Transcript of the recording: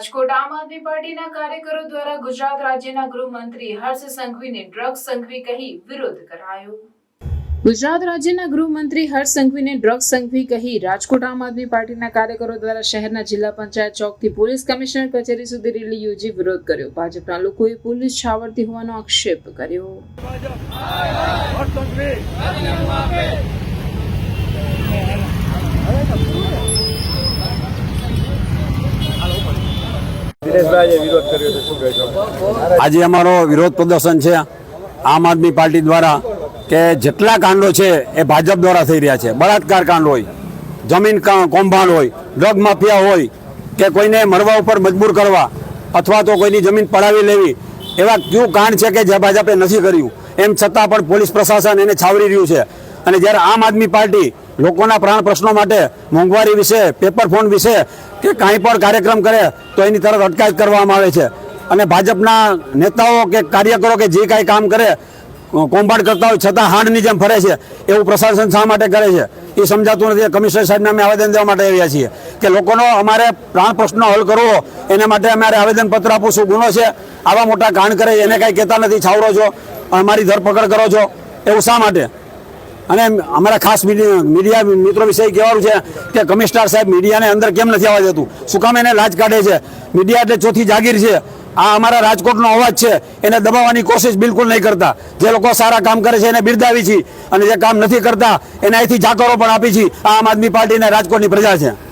રાજકોટ આમ આદમી પાર્ટીના કાર્યકરો દ્વારા ગુજરાત રાજ્યના ગૃહમંત્રી હર્ષ સંઘવીને ડ્રગ્સ સંઘવી કહી વિરોધ કરાયો. ગુજરાત રાજ્યના ગૃહમંત્રી હર્ષ સંઘવીને ડ્રગ્સ સંઘવી કહી રાજકોટ આમ આદમી પાર્ટીના કાર્યકરો દ્વારા શહેરના જિલ્લા પંચાયત ચોકથી પોલીસ કમિશનર કચેરી સુધી રેલી યોજી વિરોધ કર્યો. ભાજપના લોકોએ પોલીસ છાવરતી હોવાનો આક્ષેપ કર્યો દિનેશભાઈએ વિરોધ કર્યો છે શું કહેશો આજે અમારો વિરોધ પ્રદર્શન છે આમ આદમી પાર્ટી દ્વારા કે જેટલા કાંડો છે એ ભાજપ દ્વારા થઈ રહ્યા છે. બળાત્કાર કાંડ હોય, જમીન કૌભાંડ હોય, ડ્રગ માફિયા હોય, કે કોઈને મરવા ઉપર મજબૂર કરવા અથવા તો કોઈની જમીન પડાવી લેવી, એવા કયું કાંડ છે કે જે ભાજપે નથી કર્યું? એમ છતાં પણ પોલીસ પ્રશાસન એને છાવરી રહ્યું છે. અને જ્યારે આમ આદમી પાર્ટી લોકોના પ્રાણ પ્રશ્નો માટે મોંઘવારી વિશે પેપર ફોન વિશે કે કાંઈ પણ કાર્યક્રમ કરે, તો એની તરત અટકાયત કરવામાં આવે છે. અને ભાજપના નેતાઓ કે કાર્યકરો કે જે કાંઈ કામ કરે કૌભાંડ કરતા હોય છતાં હાંડની જેમ ફરે છે, એવું પ્રશાસન શા માટે કરે છે? એ સમજાતું નથી. કમિશનર સાહેબને અમે આવેદન દેવા માટે આવ્યા છીએ કે લોકોનો અમારે પ્રાણ પ્રશ્નો હલ કરવો, એના માટે અમારે આવેદનપત્ર આપવું શું ગુનો છે, આવા મોટા કાંડ કરે, એને કાંઈ કહેતા નથી. છાવરો છો, અમારી ધરપકડ કરો છો. એવું શા માટે? અને અમારા ખાસ મીડિયા મિત્રો વિશે કહેવાનું છે કે કમિશનર સાહેબ મીડિયાને અંદર કેમ નથી આવવા દેતું? શું કામ એને લાજ કાઢે છે? મીડિયા એટલે ચોથી જાગીર છે. આ અમારા રાજકોટનો અવાજ છે. એને દબાવવાની કોશિશ બિલકુલ નહીં કરતા. જે લોકો સારા કામ કરે છે એને બિરદાવી છે. અને જે કામ નથી કરતા, એને અહીંથી જાકરો પણ આપી છે. આ આમ આદમી પાર્ટીને રાજકોટની પ્રજા છે.